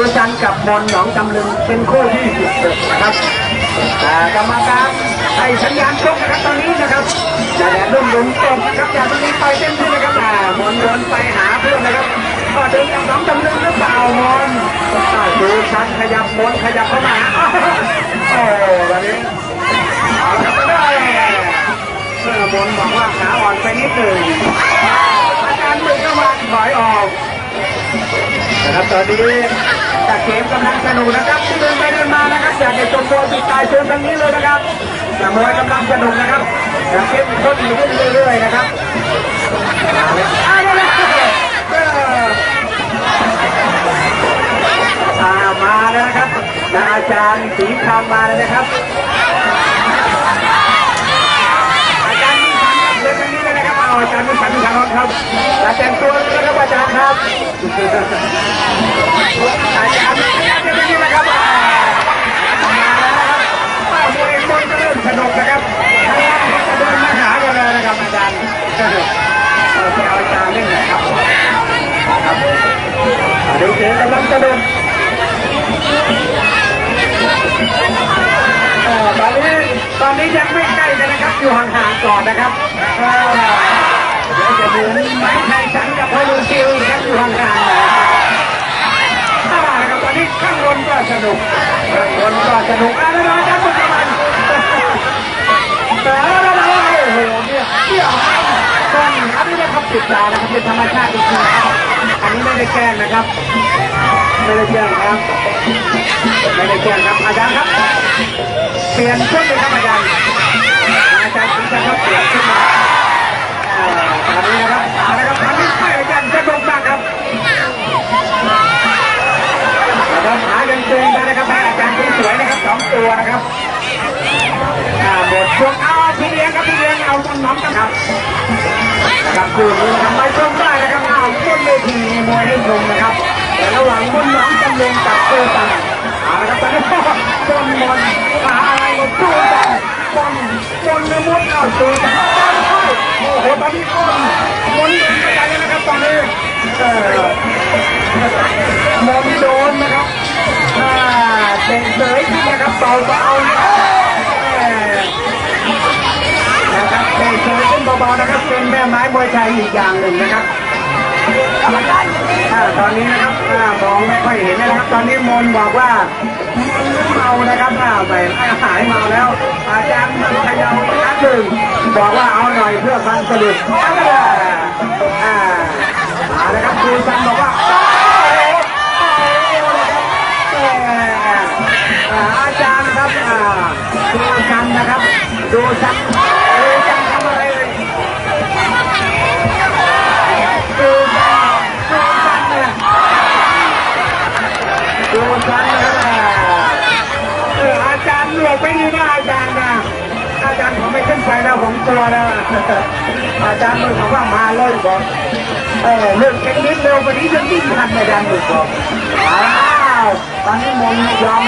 ชูจันทร์กับมนหนองจำลึงเป็นคู่ที่16นะครับอ่กรรมการให้สัญญาณชกนะครับตอนนี้นะครับอย่าแดดรุ่มรุ่มตบนะครับอย่าตรงนี้ไปเต็มที่นะครับอ่ามนวนไปหาเพื่อนนะครับก็เดินกับหนองจำลึงหรือเปล่ามอ่าชูจันขยับมนขยับเข้ามาอ้โอ้วันนี้เอาละครับได้เมื่อมนบอกว่าขาอ่อนไปนิดหนึ่งอาจารย์มือเข้ามาถอยออก นะครับตอนนี้จากเกมกำลังสนุกนะครับที่เดินไปเดินมานะครับอยากจะชมมวยติดตายเชิญทางนี้เลยนะครับแต่มวยกำลังสนุกนะครับอยากเข้มข้นอยู่เรื่อยๆนะครับมาแล้วนะครับอาจารย์สีคำมาเลยนะครับ อาจารย์มีสันเดินทางนี้เลยนะครับเอาอาจารย์มีสันมีสันครับอาจารย์ตัวเลยนะครับอาจารย์ครับ อาจารย์อาจารย์จะนี่นะครับมาแล้วนะครับป้ามวยมวยก็เริ่มสนุกนะครับทางล่างก็จะเดินมาหากันเลยนะครับอาจารย์ เอาไปเอาอาจารย์เล่นหน่ครับครับดูเสียงกำลังสนุกเอ่อตอนนี้ตอนนี้ยังไม่ใกล้กันนะครับ อยู่ห่างๆก่อนนะครับเดี๋ยวจะเหมือนไม้ไทยสันกับพอลูซิลครับอยู่ห่างๆถ้านะครับตอนนี้ข้างบนก็สนุกข้างบนก็สนุกอะไรนะจ๊ะคุณกำลัง ติดตานะครับเป็นธรรมชาติจริงๆครับอันนี้ไม่ได้แกล้งนะครับ ไม่ได้แกล้งครับ ไม่ได้แกล้งครับอาจารย์ครับ เปลี่ยนชุดเลยครับอาจารย์อาจารย์ถึงจะครับเปลี่ยนชุดมาตอนนี้นะครับอาละครับตอนนี้ใช่อาจารย์สนุกมากครับนะครับหาเงินเกงกันนะครับอาจารย์สวยนะครับสองตัวนะครับหมดช่วงเอาพี่เลี้ยงครับพี่เลี้ยงเอาต้นน้องกันครับ นะครับคืนนี้นะครับไปชมได้นะครับเอาต้นเวทีมวยให้ชมนะครับแต่ระหว่างต้นน้องจำเริญกับเจอตันเอาละครับตอนนี้ต้นมนหาอะไรกับเจอตันต้นต้นเนื้อมดเอาเจอตันต้นเข้าโอ้โหตอนนี้ต้นมนไปไกลแล้วนะครับตอนนี้เออมองโดนนะครับอ่าเด็กเสยขึ้นนะครับเบาเบา เบาๆนะครับ เป็นแม่ไม้มวยไทยอีกอย่างหนึ่งนะครับอตอนนี้นะครับมองไม่ค่อยเห็นนะครับ ตอนนี้มนบอกว่าเมานะครับอ่าไปหายเมาแล้ว อาจารย์มันขยาวนัดหนึ่งบอกว่าเอาหน่อยเพื่อฟันสะดุดอ่านะครับครูซันบอกว่าอาจารย์ครับดูชันนะครับดูชัน นะอาจารย์นะอาจารย์ผมไม่ขึ้นไปแล้วผมกลัวแล้วอาจารย์มึงบอกว่ามาเลยบอกเออเรื่องแค่นิดเร็วกว่านี้จะยิ่งทันอาจารย์มึงบอกอ้าวตอนนี้มงยอม